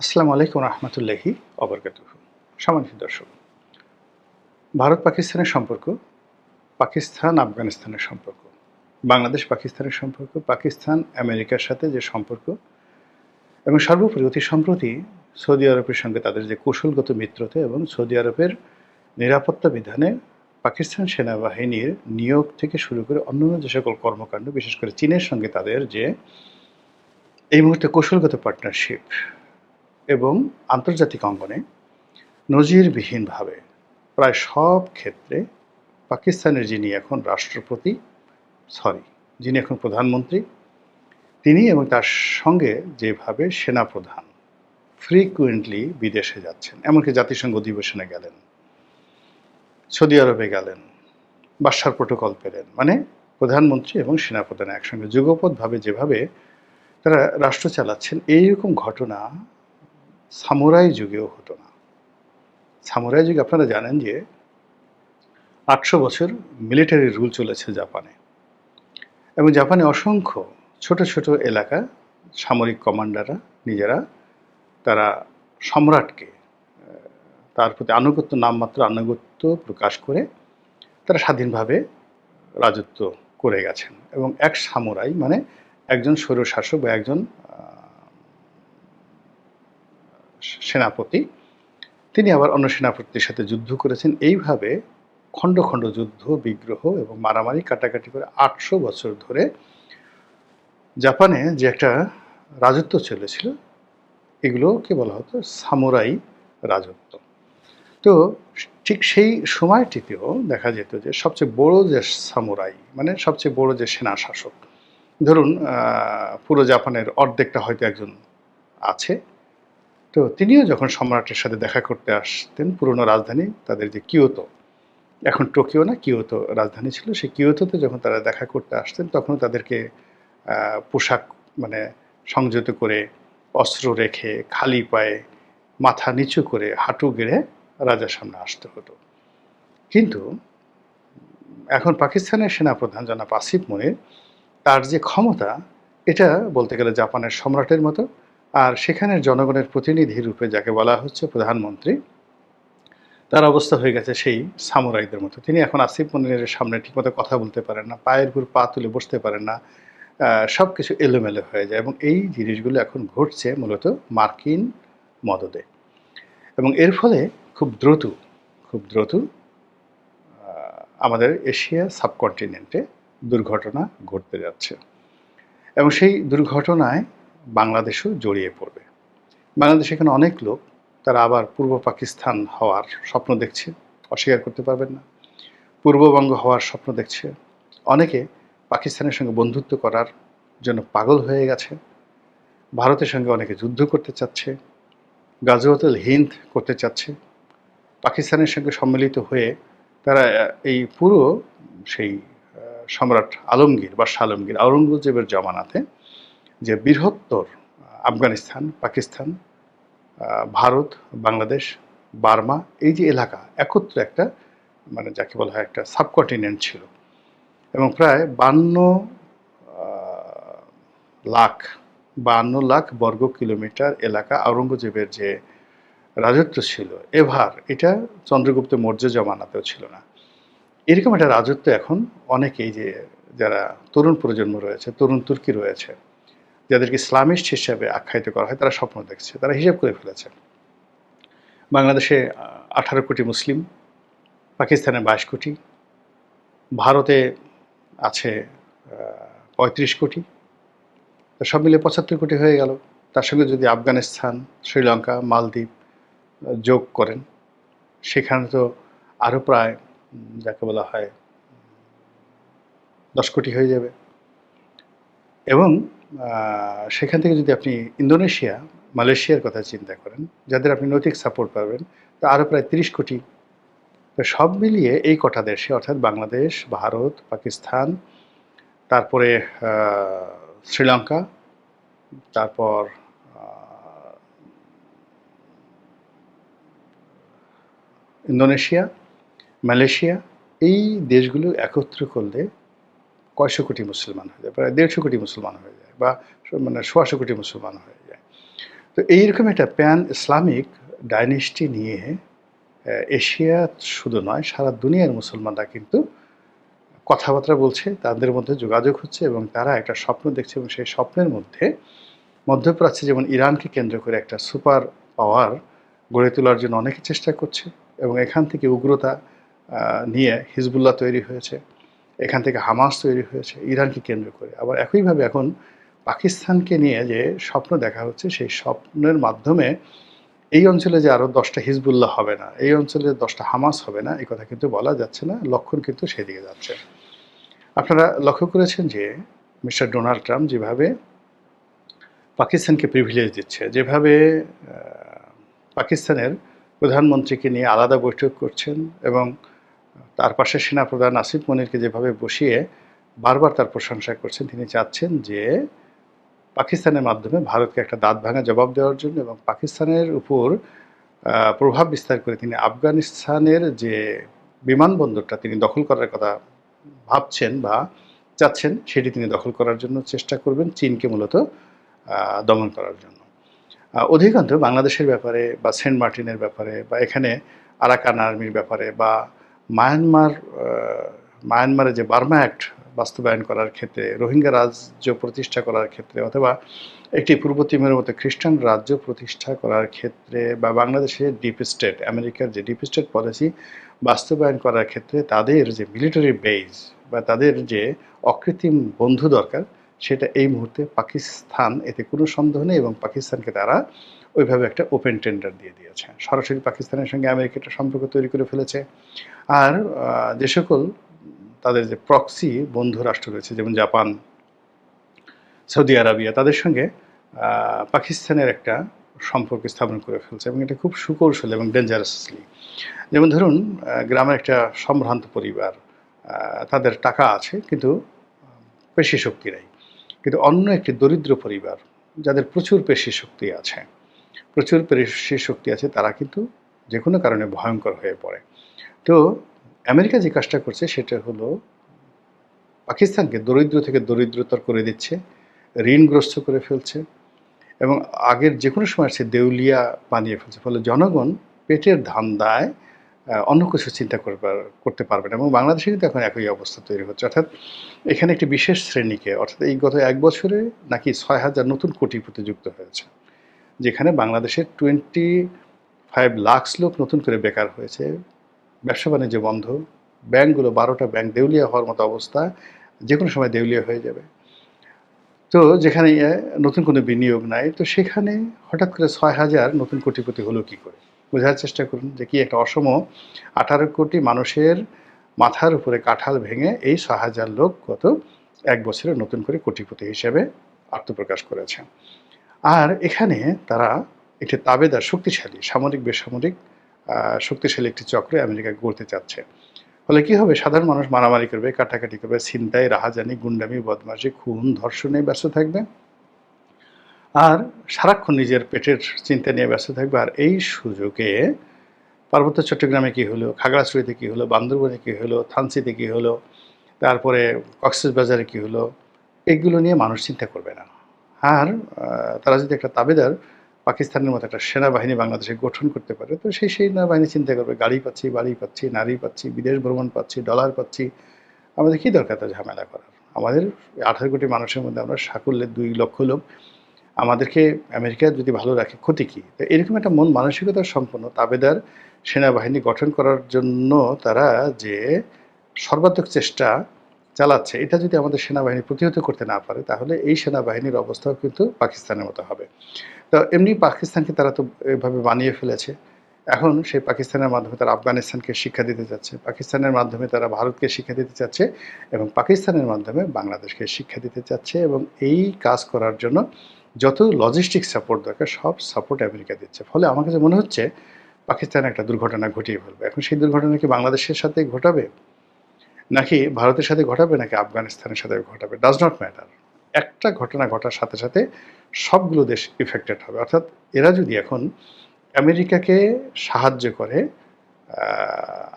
আসসালামু আলাইকুম রহমতুল্লাহি অবরকাত সম্মানিত দর্শক, ভারত পাকিস্তানের সম্পর্ক, পাকিস্তান, আফগানিস্তানের সম্পর্ক, বাংলাদেশ, পাকিস্তানের সম্পর্ক, পাকিস্তান, আমেরিকার সাথে যে সম্পর্ক এবং সর্বোপরি অতি সম্প্রতি সৌদি আরবের সঙ্গে তাদের যে কৌশলগত মিত্রতা এবং সৌদি আরবের নিরাপত্তা বিধানে পাকিস্তান সেনাবাহিনীর নিয়োগ থেকে শুরু করে অন্যান্য যে সকল কর্মকাণ্ড, বিশেষ করে চীনের সঙ্গে তাদের যে এই মুহূর্তে কৌশলগত পার্টনারশিপ এবং আন্তর্জাতিক অঙ্গনে নজিরবিহীনভাবে প্রায় সব ক্ষেত্রে পাকিস্তানের যিনি এখন রাষ্ট্রপতি, সরি, যিনি এখন প্রধানমন্ত্রী, তিনি এবং তার সঙ্গে যেভাবে সেনাপ্রধান ফ্রিকুয়েন্টলি বিদেশে যাচ্ছেন, এমনকি জাতিসংঘ অধিবেশনে গেলেন, সৌদি আরবে গেলেন বাসার প্রোটোকল পেলেন মানে প্রধানমন্ত্রী এবং সেনাপ্রধান একসঙ্গে যুগপথভাবে যেভাবে তারা রাষ্ট্র চালাচ্ছেন, এইরকম ঘটনা সামুরাই যুগেও হতো না। সামুরাই যুগে আপনারা জানেন যে আটশো বছর মিলিটারি রুল চলেছে জাপানে। এবং জাপানে অসংখ্য ছোট ছোট এলাকা সামরিক কমান্ডাররা নিজেরা তারা সম্রাটকে, তার প্রতি আনুগত্য, নামমাত্র আনুগত্য প্রকাশ করে তারা স্বাধীনভাবে রাজত্ব করে গেছেন। এবং এক সামুরাই মানে একজন স্বৈরশাসক বা একজন সেনাপতি। তিনি আবার অন্য সেনাপতির সাথে যুদ্ধ করেছেন। এইভাবে খণ্ড খণ্ড যুদ্ধ, বিগ্রহ এবং মারামারি কাটাকাটি করে আটশো বছর ধরে জাপানে যে একটা রাজত্ব চলেছিল এগুলোকে বলা হতো? সামুরাই রাজত্ব। তো ঠিক সেই সময়টিতেও দেখা যেত যে সবচেয়ে বড় যে সামুরাই মানে সবচেয়ে বড় যে সেনা শাসক, ধরুন পুরো জাপানের অর্ধেকটা হয়তো একজন আছে। তো তিনিও যখন সম্রাটের সাথে দেখা করতে আসতেন, পুরনো রাজধানী তাদের যে কিয়োতো, এখন টোকিও না, কিয়োতো রাজধানী ছিল, সেই কিয়োতোতে যখন তারা দেখা করতে আসতেন তখন তাদেরকে পোশাক মানে সংযত করে, অস্ত্র রেখে, খালি পায়ে, মাথা নিচু করে, হাঁটু গেড়ে রাজার সামনে আসতে হতো। কিন্তু এখন পাকিস্তানের সেনাপ্রধান জনাব আসিফ মনির, তার যে ক্ষমতা, এটা বলতে গেলে জাপানের সম্রাটের মতো আর সেখানের জনগণের প্রতিনিধি রূপে যাকে বলা হচ্ছে প্রধানমন্ত্রী, তার অবস্থা হয়ে গেছে সেই সামুরাইদের মতো। তিনি এখন আসিফ মনিরের সামনে ঠিকমতো কথা বলতে পারেন না, পায়ের উপর পা তুলে বসতে পারেন না সব কিছু এলোমেলো হয়ে যায় এবং এই জিনিসগুলো এখন ঘটছে মূলত মার্কিন মদদে। এবং এর ফলে খুব দ্রুত খুব দ্রুত আমাদের এশিয়া সাবকন্টিনেন্টে দুর্ঘটনা ঘটতে যাচ্ছে। এবং সেই দুর্ঘটনায় বাংলাদেশও জড়িয়ে পড়বে। বাংলাদেশে এখানে অনেক লোক, তারা আবার পূর্ব পাকিস্তান হওয়ার স্বপ্ন দেখছে, অস্বীকার করতে পারবেন না। পূর্ববঙ্গ হওয়ার স্বপ্ন দেখছে। অনেকে পাকিস্তানের সঙ্গে বন্ধুত্ব করার জন্য পাগল হয়ে গেছে। ভারতের সঙ্গে অনেকে যুদ্ধ করতে চাচ্ছে। গাজওয়াতুল হিন্দ করতে চাচ্ছে। পাকিস্তানের সঙ্গে সম্মিলিত হয়ে তারা এই পুরো সেই সম্রাট আলমগীর বা আলমগীর আওরঙ্গজেবের জমানাতে যে বৃহত্তর আফগানিস্তান, পাকিস্তান ভারত, বাংলাদেশ, বার্মা, এই যে এলাকা, একত্রে একটা মানে যাকে বলা হয় একটা সাবকন্টিনেন্ট ছিল। এবং প্রায় বান্ন লাখ বান্ন লাখ বর্গ কিলোমিটার এলাকা আওরঙ্গজেবের যে রাজত্ব ছিল, এভার এটা চন্দ্রগুপ্ত মৌর্য জমানাতেও ছিল না। এরকম একটা রাজত্ব এখন অনেকেই যে, যারা তরুণ প্রজন্ম রয়েছে, তরুণ তুর্কি রয়েছে যাদেরকে ইসলামিস্ট হিসেবে আখ্যায়িত করা হয়, তারা স্বপ্ন দেখছে, তারা হিসাব করে ফেলেছে। বাংলাদেশে আঠারো কোটি মুসলিম, পাকিস্তানে বাইশ কোটি, ভারতে আছে পঁয়ত্রিশ কোটি সব মিলে পঁচাত্তর কোটি হয়ে গেল। তার সঙ্গে যদি আফগানিস্তান, শ্রীলঙ্কা, মালদ্বীপ যোগ করেন, সেখানে তো আরও প্রায় যাকে বলা হয়, দশ কোটি হয়ে যাবে। এবং সেখান থেকে যদি আপনি ইন্দোনেশিয়া, মালয়েশিয়ার কথা চিন্তা করেন, যাদের আপনি নৈতিক সাপোর্ট পাবেন, তা আরও প্রায় তিরিশ কোটি। তো সব মিলিয়ে এই কটা দেশে, অর্থাৎ বাংলাদেশ, ভারত, পাকিস্তান, তারপরে শ্রীলঙ্কা, তারপর ইন্দোনেশিয়া, মালয়েশিয়া, এই দেশগুলো একত্র করলে কয়শো কোটি মুসলমান হয়ে যায়, প্রায় দেড়শো কোটি মুসলমান হয়ে যায়, বা মানে সোয়াশো কোটি মুসলমান হয়ে যায়। তো এইরকম একটা প্যান ইসলামিক ডাইনেস্টি নিয়ে এশিয়া শুধু নয়, সারা দুনিয়ার মুসলমানরা কিন্তু কথাবার্তা বলছে, তাদের মধ্যে যোগাযোগ হচ্ছে এবং তারা একটা স্বপ্ন দেখছে এবং সেই স্বপ্নের মধ্যে মধ্যপ্রাচ্যে যেমন ইরানকে কেন্দ্র করে একটা সুপার পাওয়ার গড়ে তোলার জন্য অনেকে চেষ্টা করছে এবং এখান থেকে উগ্রতা নিয়ে হিজবুল্লাহ তৈরি হয়েছে। এখান থেকে হামাস তৈরি হয়েছে, ইরানকে কেন্দ্র করে। আবার একইভাবে এখন পাকিস্তানকে নিয়ে যে স্বপ্ন দেখা হচ্ছে, সেই স্বপ্নের মাধ্যমে এই অঞ্চলে যে আরও দশটা হিজবুল্লাহ হবে না, এই অঞ্চলে দশটা হামাস হবে না, এই কথা কিন্তু বলা যাচ্ছে না, লক্ষণ কিন্তু সেদিকে যাচ্ছে। আপনারা লক্ষ্য করেছেন যে মিস্টার ডোনাল্ড ট্রাম্প যেভাবে পাকিস্তানকে প্রিভিলেজ দিচ্ছে, যেভাবে পাকিস্তানের প্রধানমন্ত্রীকে নিয়ে আলাদা বৈঠক করছেন এবং তার পাশে সেনাপ্রধান আসিফ মনিরকে যেভাবে বসিয়ে বারবার তার প্রশংসা করছেন, তিনি চাচ্ছেন যে পাকিস্তানের মাধ্যমে ভারতকে একটা দাঁত ভাঙা জবাব দেওয়ার জন্য এবং পাকিস্তানের উপর প্রভাব বিস্তার করে তিনি আফগানিস্তানের যে বিমানবন্দরটা তিনি দখল করার কথা ভাবছেন বা চাচ্ছেন, সেটি তিনি দখল করার জন্য চেষ্টা করবেন, চীনকে মূলত দমন করার জন্য। অধিকাংশ বাংলাদেশের ব্যাপারে বা সেন্ট মার্টিনের ব্যাপারে বা এখানে আরাকান আর্মির ব্যাপারে বা মায়ানমার মায়ানমারে যে বার্মা অ্যাক্ট বাস্তবায়ন করার ক্ষেত্রে, রোহিঙ্গা রাজ্য প্রতিষ্ঠা করার ক্ষেত্রে অথবা একটি পূর্ব তিমুরের মতো খ্রিস্টান রাজ্য প্রতিষ্ঠা করার ক্ষেত্রে বা বাংলাদেশের ডিপ স্টেট, আমেরিকার যে ডিপ স্টেট পলিসি বাস্তবায়ন করার ক্ষেত্রে তাদের যে মিলিটারি বেজ বা তাদের যে অকৃত্রিম বন্ধু দরকার, সেটা এই মুহূর্তে পাকিস্তান, এতে কোনো সন্দেহ নেই এবং পাকিস্তানকে তারা ওইভাবে একটা ওপেন টেন্ডার দিয়ে দিয়েছে। সরাসরি পাকিস্তানের সঙ্গে আমেরিকা একটা সম্পর্ক তৈরি করে ফেলেছে। আর যে সকল তাদের যে প্রক্সি বন্ধু রাষ্ট্র রয়েছে, যেমন জাপান, সৌদি আরাবিয়া, তাদের সঙ্গে পাকিস্তানের একটা সম্পর্ক স্থাপন করে ফেলছে এবং এটা খুব সুকৌশল এবং ডেঞ্জারাসলি যেমন ধরুন গ্রামের একটা সম্ভ্রান্ত পরিবার তাদের টাকা আছে, কিন্তু, পেশি শক্তি নেই। কিন্তু অন্য একটি দরিদ্র পরিবার, যাদের প্রচুর পেশি শক্তি আছে প্রচুর পেশি শক্তি আছে, তারা কিন্তু যে কোনো কারণে ভয়ঙ্কর হয়ে পড়ে। তো আমেরিকা যে কাজটা করছে সেটা হলো পাকিস্তানকে দরিদ্র থেকে দরিদ্রতর করে দিচ্ছে, ঋণগ্রস্ত করে ফেলছে এবং আগের যে কোনো সময় সে দেউলিয়া বানিয়ে ফেলছে, ফলে জনগণ পেটের ধান্দায় অন্য কিছু চিন্তা করতে পারবে না এবং বাংলাদেশে কিন্তু এখন একই অবস্থা তৈরি হচ্ছে। অর্থাৎ এখানে একটি বিশেষ শ্রেণীকে, অর্থাৎ এই গত এক বছরে নাকি ছয় হাজার নতুন কোটিপতি যুক্ত হয়েছে। যেখানে বাংলাদেশের টোয়েন্টি ফাইভ লাখস লোক নতুন করে বেকার হয়েছে। ব্যবসা বাণিজ্য বন্ধ। ব্যাংকগুলো বারোটা ব্যাংক দেউলিয়া হওয়ার মতো অবস্থা। যে কোনো সময় দেউলিয়া হয়ে যাবে। তো যেখানে নতুন কোনো বিনিয়োগ নাই। তো সেখানে হঠাৎ করে ছয় হাজার নতুন কোটিপতি হলো কি করে? বোঝার চেষ্টা করুন যে কি একটা অসম আঠারো কোটি মানুষের মাথার উপরে কাঁঠাল ভেঙে এই ছয় হাজার লোক গত এক বছরে নতুন করে কোটিপতি হিসেবে আত্মপ্রকাশ করেছে। আর এখানে তারা একটি তাবেদার শক্তিশালী, সামরিক, বেসামরিক শক্তিশালী একটি চক্রে আমেরিকা গড়তে চাচ্ছে। ফলে কি হবে? সাধারণ মানুষ মারামারি করবে, কাটাকাটি করবে, ছিনতাই, রাহাজানি, গুন্ডামি, বদমাশি, খুন, ধর্ষণে ব্যস্ত থাকবে। আর সারাক্ষণ নিজের পেটের চিন্তা নিয়ে ব্যস্ত থাকবে। আর এই সুযোগে পার্বত্য চট্টগ্রামে কী হলো? খাগড়াছড়িতে কী হলো? বান্দরবনে কী হলো? থানসিতে কী হলো? তারপরে কক্সবাজারে কী হলো? এগুলো নিয়ে মানুষ চিন্তা করবে না। আর তারা যদি একটা তাবেদার পাকিস্তানের মতো একটা সেনাবাহিনী বাংলাদেশে গঠন করতে পারে, তো সেই সেনাবাহিনী চিন্তা করবে, গাড়ি পাচ্ছি, বাড়ি পাচ্ছি, নারী পাচ্ছি, বিদেশ ভ্রমণ পাচ্ছি, ডলার পাচ্ছি। আমাদের কী দরকার তা ঝামেলা করার? আমাদের আঠারো কোটি মানুষের মধ্যে আমরা সাকুল্যের দুই লক্ষ লোক। আমাদেরকে আমেরিকা যদি ভালো রাখে, ক্ষতি কী? তো এরকম একটা মন মানসিকতা সম্পন্ন তাবেদার সেনাবাহিনী গঠন করার জন্য তারা যে সর্বাত্মক চেষ্টা চালাচ্ছে। এটা যদি আমাদের সেনাবাহিনী প্রতিহত করতে না পারে, তাহলে এই সেনাবাহিনীর অবস্থাও কিন্তু পাকিস্তানের মতো হবে। তো এমনি পাকিস্তানকে তারা তো এভাবে বানিয়ে ফেলেছে। এখন সেই পাকিস্তানের মাধ্যমে তারা আফগানিস্তানকে শিক্ষা দিতে চাচ্ছে পাকিস্তানের মাধ্যমে তারা ভারতকে শিক্ষা দিতে চাচ্ছে এবং পাকিস্তানের মাধ্যমে বাংলাদেশকে শিক্ষা দিতে চাচ্ছে এবং এই কাজ করার জন্য যত লজিস্টিক সাপোর্ট দরকার, সব সাপোর্ট আমেরিকা দিচ্ছে। ফলে আমার কাছে মনে হচ্ছে পাকিস্তান একটা দুর্ঘটনা ঘটিয়ে ফেলবে। এখন সেই দুর্ঘটনা কি বাংলাদেশের সাথে ঘটাবে? নাকি ভারতের সাথে ঘটাবে নাকি আফগানিস্তানের সাথে ঘটাবে? ডাজ নট ম্যাটার একটা ঘটনা ঘটার সাথে সাথে সবগুলো দেশ ইফেক্টেড হবে। অর্থাৎ এরা যদি এখন আমেরিকাকে সাহায্য করে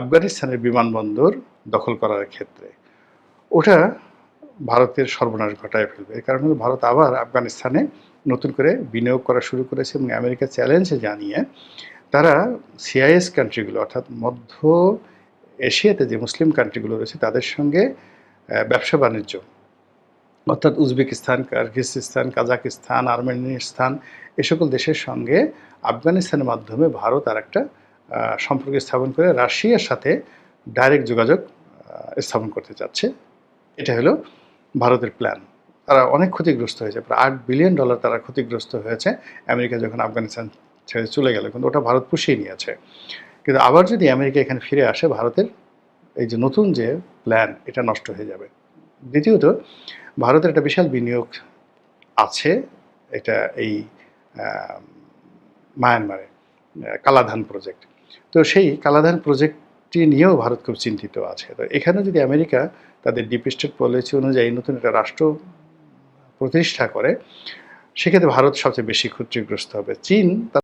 আফগানিস্তানের বিমানবন্দর দখল করার ক্ষেত্রে, ওটা ভারতের সর্বনাশ ঘটায় ফেলবে। এর কারণ ভারত আবার আফগানিস্তানে নতুন করে বিনিয়োগ করা শুরু করেছে এবং আমেরিকা চ্যালেঞ্জে জানিয়ে তারা সিআইএস কান্ট্রিগুলো অর্থাৎ মধ্য এশিয়াতে যে মুসলিম কান্ট্রিগুলো রয়েছে, তাদের সঙ্গে ব্যবসা বাণিজ্য। অর্থাৎ উজবেকিস্তান কার্গিস্তান কাজাকিস্তান, আর্মেনিস্তান, এ সকল দেশের সঙ্গে আফগানিস্তানের মাধ্যমে ভারত আর একটা সম্পর্ক স্থাপন করে রাশিয়ার সাথে ডাইরেক্ট যোগাযোগ স্থাপন করতে চাচ্ছে। এটা হলো ভারতের প্ল্যান তারা অনেক ক্ষতিগ্রস্ত হয়েছে, প্রায় আট বিলিয়ন ডলার তারা ক্ষতিগ্রস্ত হয়েছে। আমেরিকা যখন আফগানিস্তান ছেড়ে চলে গেল, কিন্তু ওটা ভারত পুষিয়ে নিয়েছে। কিন্তু আবার যদি আমেরিকা এখানে ফিরে আসে ভারতের, এই যে নতুন যে প্ল্যান এটা নষ্ট হয়ে যাবে। দ্বিতীয়ত, ভারতের একটা বিশাল বিনিয়োগ আছে, এটা এই মায়ানমারে কালাধান প্রজেক্ট তো সেই কালাধান প্রজেক্টটি নিয়েও ভারত খুব চিন্তিত আছে। তো এখানে যদি আমেরিকা তাদের ডিপ স্টেট পলিসি অনুযায়ী নতুন একটা রাষ্ট্র প্রতিষ্ঠা করে, সেক্ষেত্রে ভারত সবচেয়ে বেশি ক্ষতিগ্রস্ত হবে। চীন